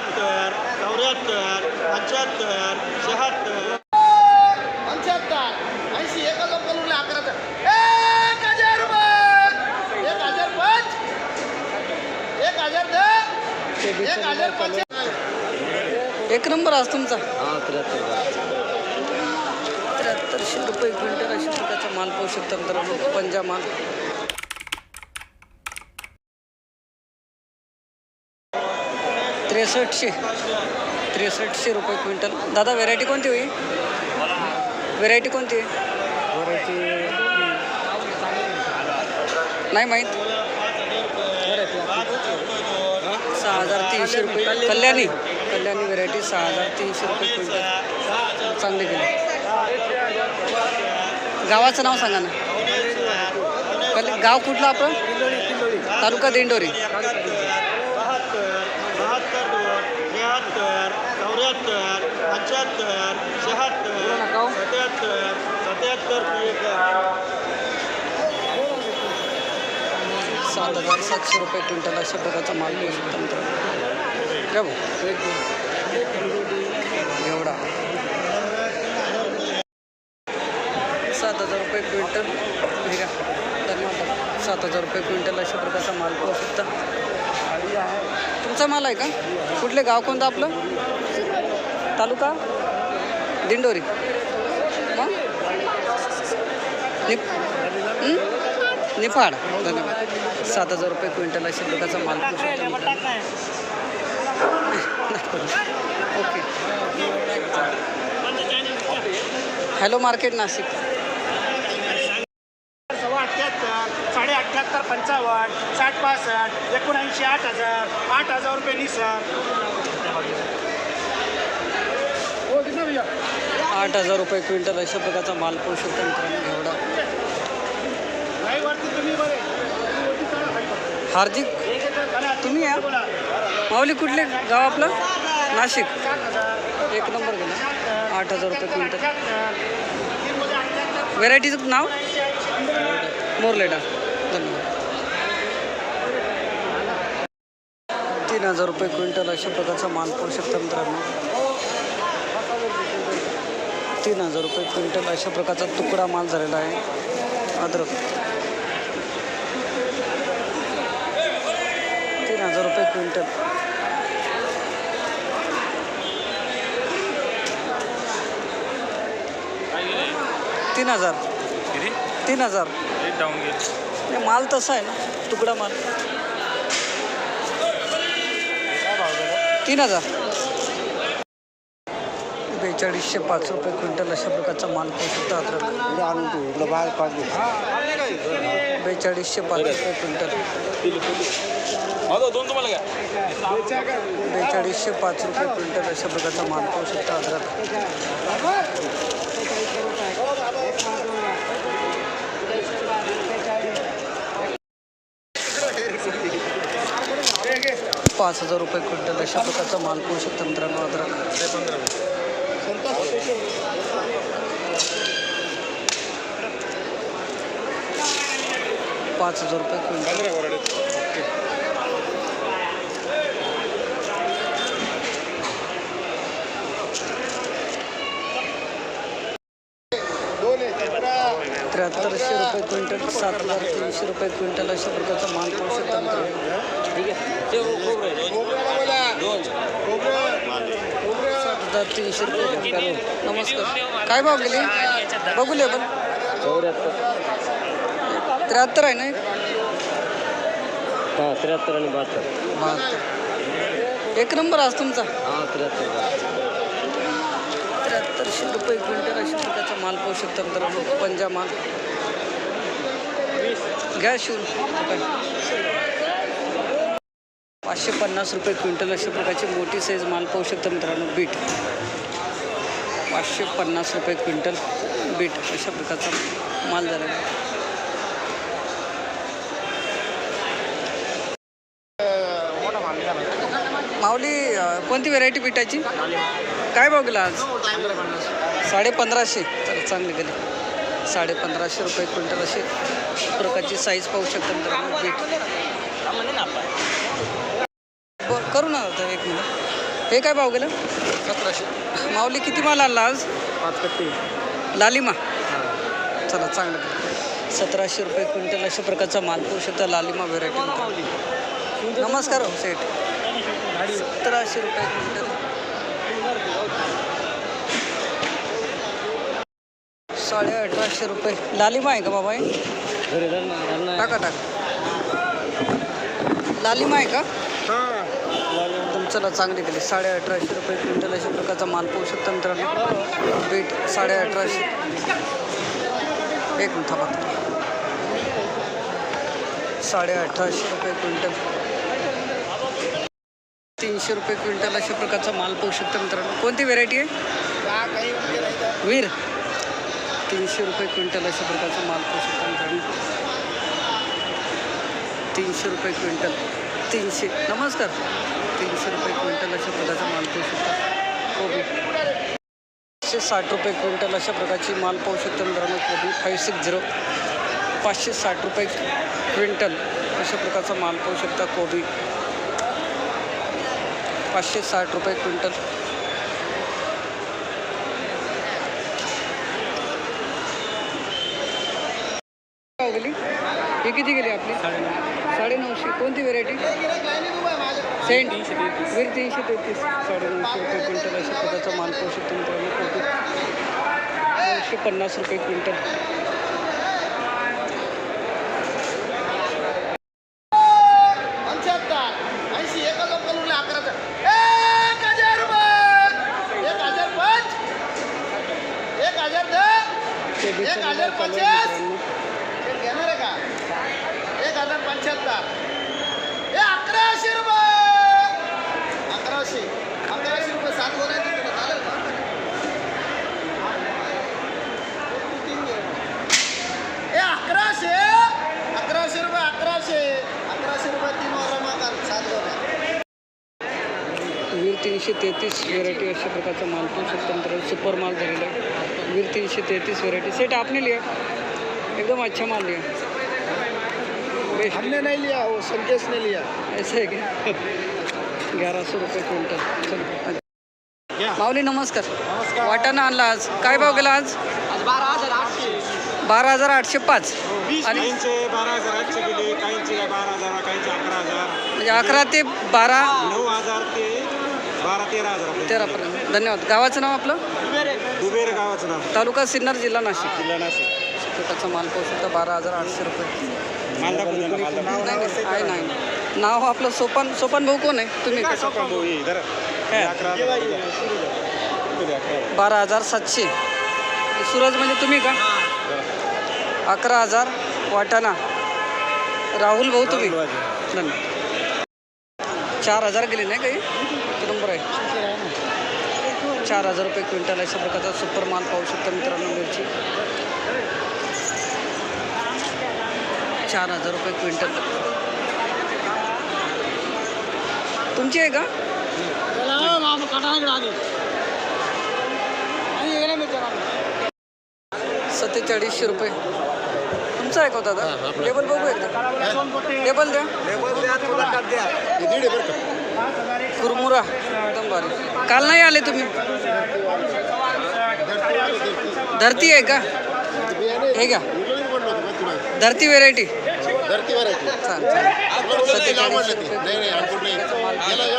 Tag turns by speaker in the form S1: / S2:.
S1: बहात्तर चौऱ्याहत्तर पंच्याहत्तर शहात्तर.
S2: पंच्याहत्तर ऐंशी एक हजार करून अकराचा. एक हजार एक हजार पाच! एक हजार दहा! एक हजार पाच
S3: एक नंबर आज तुमचा. त्र्याहत्तरशे रुपये क्विंटल अशा प्रकारचा माल पाहू शकता मित्रांनो पंजा माल त्रेसष्टशे. त्रेसष्टशे रुपये क्विंटल. दादा व्हेरायटी कोणती होई व्हेरायटी कोणती आहे? नाही माहीत. सहा हजार तीनशे रुपये. कल्याणी. कल्याणी व्हेरायटी सहा हजार तीनशे रुपये क्विंटल. चांगले गेले गावाचं नाव सांगा ना. कल गाव कुठलं आपलं? तालुका दिंडोरी
S1: बहात्तर बहात्तर दोन त्र्याहत्तर चौऱ्याहत्तर पंच्याहत्तर शहात्तर सत्याहत्तर सत्याहत्तर
S3: सात हजार सातशे रुपये क्विंटल अशा प्रकारचा माल मिळू शकतो भाऊ. एवढा. सात हजार रुपये क्विंटल. हे घ्या. धन्यवाद सात हजार रुपये क्विंटल अशा प्रकारचा माल पाहू शकता तुमचा माल आहे का? कुठले गाव कोणतं आपलं? तालुका? दिंडोरी. मग? निप हं? निफाड. धन्यवाद. सात हजार रुपये क्विंटल अशा प्रकारचा माल. ओके. Hello market Nashik.
S2: साडे अठ्ठ्याहत्तर पंचावन्न साठ पासष्ट एकोणऐंशी आठ हजार आठ हजार रुपये निसर
S3: आठ हजार रुपये क्विंटल अशा प्रकारचा माल पाहू शकता मित्रांनो एवढा. हार्दिक तुम्ही या. माऊली कुठले गाव आपलं? नाशिक. एक नंबर गेला. आठ हजार रुपये क्विंटल. व्हेरायटीचं नाव? मोरलेडा. धन्यवाद. तीन हजार रुपये क्विंटल अशा प्रकारचा माल पाहू शकता मित्रांनो. तीन हजार रुपये क्विंटल अशा प्रकारचा तुकडा माल झालेला आहे. अद्रक. तीन हजार रुपये क्विंटल. तीन हजार. तीन हजार. माल तसा आहे ना तुकडा माल. तीन हजार. बेचाळीसशे पाच रुपये क्विंटल अशा प्रकारचा माल पाहू शकता अद्रक बेचाळीसशे पाच रुपये क्विंटल. बेचाळीसशे पाच रुपये क्विंटल अशा प्रकारचा माल पाहू शकता अद्रक पाच हजार रुपये क्विंटल अशा प्रकारचा माल पाहू शकता मित्रांनो अद्रक पाच हज़ार रुपये क्विंटल. त्र्याहत्तरशे रुपये क्विंटल सात हज़ार तीनशे रुपये क्विंटल अशा प्रकारचा माल पाहू शकता मित्रांनो. सात हजार तीनशे रुपये नमस्कार. काय भाव गेली? बघू लेबल त्र्याहत्तर आहे ना एक?
S4: हां त्र्याहत्तर आणि बहात्तर.
S3: बहात्तर. एक नंबर आज तुमचा?
S4: हां त्र्याहत्तर
S3: त्र्याहत्तरशे रुपये क्विंटल अशा प्रकारचा माल पाहू शकता पंजा माल घ्या शिवून. पाचशे पन्नास रुपये क्विंटल अशा प्रकारची मोठी साईज माल पाहू शकता मित्रांनो बीट. पाचशे पन्नास रुपये क्विंटल बीट अशा प्रकारचा माल झाला. माऊली कोणती व्हेरायटी बीटाची काय भाव गेला आज? साडे पंधराशे तर चांगली गेली. साडे पंधराशे रुपये क्विंटल अशी प्रकारची साईज पाहू शकता मित्रांनो बीट. करू ना आता एक मिनिट. हे काय भाव गेलं?
S2: सतराशे.
S3: माऊली किती माल आणला आज?
S2: पाच कट्टी.
S3: लालिमा? चला चांगलं सतराशे रुपये क्विंटल अशा प्रकारचा माल पोहू शकता लालिमा व्हेरायटी नमस्कार हो सेठ. सतराशे रुपये क्विंटल. साडे अठराशे रुपये. लालिमा आहे का बाबा हे? टाका टाका. लालिमा आहे का? चला चांगली केली. साडे अठराशे रुपये क्विंटल अशा प्रकारचा माल पोहू शकता मित्रांनो. बीट साडे अठराशे एक मिनिट थांबा. साडे अठराशे रुपये क्विंटल. तीनशे रुपये क्विंटल अशा प्रकारचा माल पोहू शकता मित्रांनो. कोणती व्हेरायटी आहे? वीर. तीनशे रुपये क्विंटल अशा प्रकारचा माल पोहू शकता मित्रांनो. तीनशे रुपये क्विंटल. तीनशे. नमस्कार. तीनशे रुपये क्विंटल अशा प्रकारचा माल पोहू शकता. कोबी पाचशे साठ रुपये क्विंटल अशा प्रकारची माल पाहू शकता मित्रांनो. कोबी फाईव्ह सिक्स झिरो पाचशे साठ रुपये क्विंटल अशा प्रकारचा माल पाहू शकता कोबी. पाचशे साठ रुपये क्विंटल. लागली ही किती गेली आपली साडे नऊशे कोणती व्हेरायटी सेंट वीर तीनशे तेहतीस साडे नऊशे रुपये क्विंटल अशा प्रकारचा माल पाहू शकतो मित्रांनो कोबी नऊशे पन्नास रुपये क्विंटल
S2: एका हजार पचास हे घेणार आहे का एक हजार पंच्याहत्तर. हे अकराशे रुपये. अकराशे. अकराशे रुपये सात वर आहे तुला चालेल का? हे अकराशे. अकराशे रुपये अकराशे. अकराशे रुपये तीन वर सात वर
S3: वीर तीनशे तेहतीस व्हेरायटी अशा प्रकारचा माल पण स्वतंत्र सुपर माल झालेला आहे. वीर तीनशे तेहतीस व्हेरायटी सेट आपने लिया? एकदम अच्छा माल लिया.
S2: हमने नहीं लिया वो संकेश ने लिया।
S3: ऐसा है क्या? ग्यारह सौ रुपये क्विंटल। माऊली नमस्कार।
S2: नमस्कार.
S3: वाटाणा आणला आज. काय भाव गेला आज?
S2: बारा हजार आठशे.
S3: पाच. आणि
S1: अकरा हजार.
S3: म्हणजे अकरा ते बारा.
S1: नऊ हजार ते बारा तेरा हजार.
S3: तेरापर्यंत. धन्यवाद. गावाचं नाव आपलं?
S1: दुबेर गावाचं नाव.
S3: तालुका सिन्नर जिल्हा नाशिक.
S1: जिल्हा नाशिक.
S3: छोटाचा माल पाहू शकता बारा हजार आठशे रुपये.
S1: माल दाखवून द्या ना, माल दाखवून
S3: नाही नाही आहे नाही. नाव आपलं सोपान सोपान भाऊ कोण आहे? तुम्ही.
S1: भाऊ, हे. हे अकरा अकरा.
S3: बारा हजार सातशे. सूरज म्हणजे तुम्ही का? अकरा हजार. वाटाणा. राहुल भाऊ तुम्ही? धन्यवाद चार हजार गेले नाही काही? नंबर आहे? चार हजार रुपये क्विंटल अशा प्रकारचा सुपर माल पाहू शकता मित्रांनो मिरची. चार हजार रुपये क्विंटल. तुमची आहे का? सत्तेचाळीसशे रुपये. तुमचा आहे का हो दादा? टेबल बघू एकदा. टेबल द्या. कुरमुरा. एकदम भारी. काल नाही आले तुम्ही? धरती आहे का? हे घ्या. धरती व्हेरायटी
S2: धरती व्हरायटी
S3: चालेल चालेल. रुपये
S2: नाही नाही